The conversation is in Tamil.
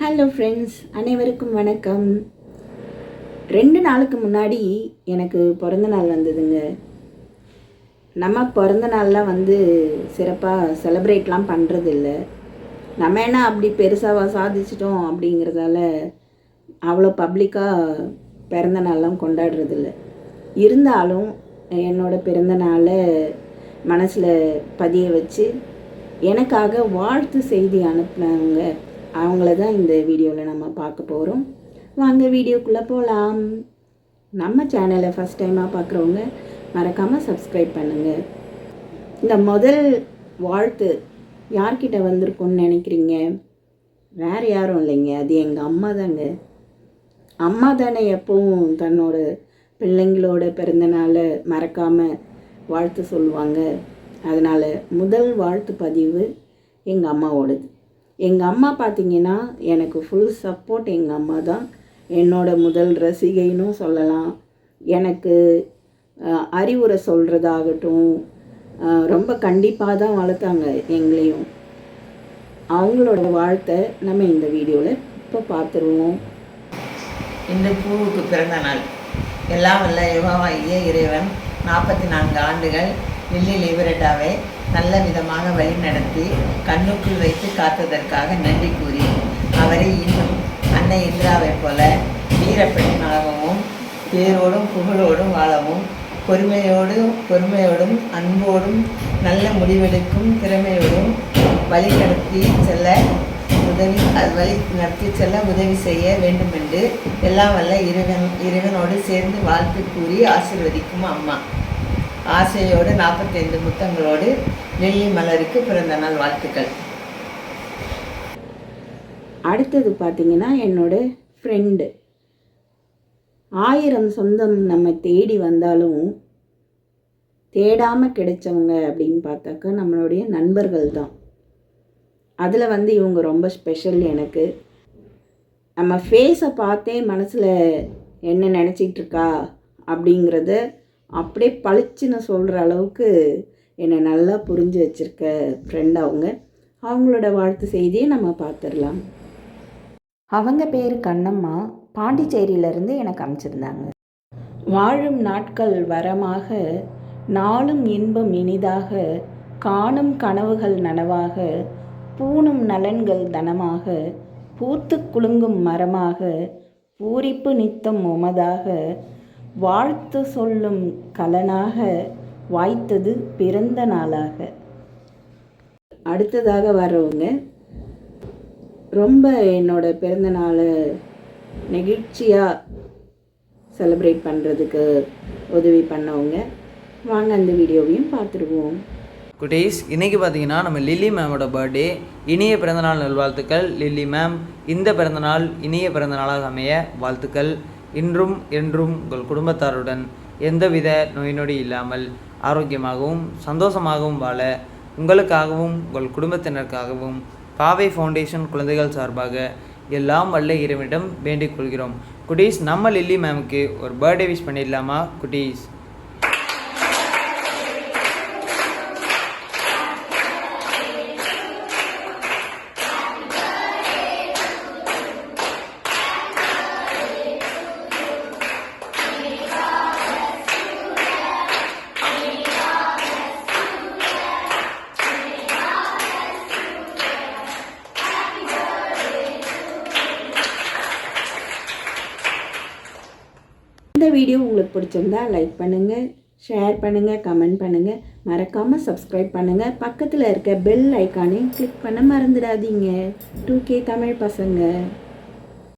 ஹலோ ஃப்ரெண்ட்ஸ் அனைவருக்கும் வணக்கம். ரெண்டு நாளுக்கு முன்னாடி எனக்கு பிறந்த நாள் வந்ததுங்க. நம்ம பிறந்த நாள்லாம் வந்து சிறப்பாக செலப்ரேட்லாம் பண்ணுறதில்ல நம்ம என்ன அப்படி பெருசாக சாதிச்சிட்டோம் அப்படிங்கிறதால அவ்வளோ பப்ளிக்காக பிறந்த நாள்லாம் கொண்டாடுறதில்ல. இருந்தாலும் என்னோடய பிறந்த நாளை மனசில் பதிய வச்சு எனக்காக வாழ்த்து செய்தி அனுப்புனவங்க அவங்கள தான் இந்த வீடியோவில் நம்ம பார்க்க போகிறோம் வாங்க வீடியோக்குள்ளே போகலாம் நம்ம சேனலை ஃபஸ்ட் டைமாக பார்க்குறவங்க மறக்காமல் சப்ஸ்கிரைப் பண்ணுங்கள் இந்த முதல் வாழ்த்து யார்கிட்ட வந்திருக்கோன்னு நினைக்கிறீங்க? வேறு யாரும் இல்லைங்க. அது எங்கள் அம்மா தாங்க. அம்மா தானே எப்பவும் தன்னோட பிள்ளைங்களோட பிறந்தநாளை மறக்காமல் வாழ்த்து சொல்லுவாங்க. அதனால் முதல் வாழ்த்து பதிவு எங்கள் அம்மாவோடது. எங்கள் அம்மா பார்த்தீங்கன்னா எனக்கு ஃபுல் சப்போர்ட் எங்கள் அம்மா தான் என்னோட முதல் ரசிகைன்னு சொல்லலாம். எனக்கு அறிவுரை சொல்கிறதாகட்டும் ரொம்ப கண்டிப்பாக தான் வளர்த்தாங்க எங்களையும். அவங்களோட வாழ்த்தை நம்ம இந்த வீடியோவில் இப்போ பார்த்துருவோம் இந்த பூவுக்கு பிறந்த நாள். எல்லாம் வல்ல யுகமாகிய இறைவன் நாற்பத்தி நான்கு ஆண்டுகள் லில்லி லிவரெட்டாவை நல்ல விதமாக வழிநடத்தி கண்ணுக்குள் வைத்து காத்ததற்காக நன்றி கூறி அவரை இன்னும் அன்னை இந்திராவைப் போல வீரப்பெண்ணாகவும் பேரோடும் புகழோடும் வாழவும் பொறுமையோடும் பொறுமையோடும் அன்போடும் நல்ல முடிவெடுக்கும் திறமையோடும் வழிநடத்தி செல்ல உதவி அது வழி நடத்தி செல்ல உதவி செய்ய வேண்டும் என்று எல்லாம் வல்ல இறைவன் இறைவனோடு சேர்ந்து வாழ்த்து கூறி ஆசிர்வதிக்கும் அம்மா. ஆசையோடு நாற்பத்தைந்து முத்தங்களோடு லில்லி மலருக்கு பிறந்த நாள் வாழ்த்துக்கள். அடுத்தது பார்த்தீங்கன்னா என்னோட ஃப்ரெண்டு ஆயிரம் சொந்தம் நம்ம தேடி வந்தாலும் தேடாமல் கிடைச்சவங்க அப்படின்னு பார்த்தாக்கா நம்மளுடைய நண்பர்கள் தான். அதில் வந்து இவங்க ரொம்ப ஸ்பெஷல் எனக்கு. நம்ம ஃபேஸை பார்த்தே மனசில் என்ன நினச்சிட்ருக்கா அப்படிங்கிறத அப்படியே பளிச்சுன்னு சொல்கிற அளவுக்கு என்னை நல்லா புரிஞ்சு வச்சுருக்க ஃப்ரெண்ட் அவங்க. அவங்களோட வாழ்த்து செய்தியை நம்ம பார்த்துடலாம் அவங்க பேர் கண்ணம்மா. பாண்டிச்சேரியிலேருந்து எனக்கு அனுப்பிச்சிருந்தாங்க வாழும் நாட்கள் வரமாக நாளும் இன்பம் இனிதாக காணும் கனவுகள் நனவாக பூணும் நலன்கள் தனமாக பூத்து குலுங்கும் மரமாக பூரிப்பு நித்தம் உமதாக வாழ்த்து சொல்லும் கலனாக வாய்த்தது பிறந்த நாளாக. அடுத்ததாக வர்றவங்க ரொம்ப என்னோட பிறந்த நாளை நெகிழ்ச்சியாக செலிப்ரேட் பண்ணுறதுக்கு உதவி பண்ணவங்க வாங்க அந்த வீடியோவையும் பார்த்துருவோம். குட்டீஸ் இன்றைக்கி பார்த்தீங்கன்னா நம்ம லில்லி மேமோட பர்த்டே இனிய பிறந்தநாள் நல்வாழ்த்துக்கள். லில்லி மேம் இந்த பிறந்தநாள் இனிய பிறந்தநாளாக அமைய வாழ்த்துக்கள். இன்றும் என்றும் உங்கள் குடும்பத்தாருடன் எந்தவித நோய் நொடி இல்லாமல் ஆரோக்கியமாகவும் சந்தோஷமாகவும் வாழ உங்களுக்காகவும் உங்கள் குடும்பத்தினருக்காகவும் பாவை ஃபவுண்டேஷன் குழந்தைகள் சார்பாக எல்லாம் வல்ல இறைவனிடம் வேண்டிக் கொள்கிறோம். குட்டீஸ் நம்ம லில்லி மேமுக்கு ஒரு பர்த்டே விஷ் பண்ணிடலாமா குட்டீஸ்? இந்த வீடியோ உங்களுக்கு பிடிச்சிருந்தா லைக் பண்ணுங்கள் ஷேர் பண்ணுங்கள் கமெண்ட் பண்ணுங்கள் மறக்காமல் சப்ஸ்கிரைப் பண்ணுங்கள் பக்கத்தில் இருக்க பெல் ஐக்கானையும் கிளிக் பண்ண மறந்துடாதீங்க. டூ கே தமிழ் பசங்க.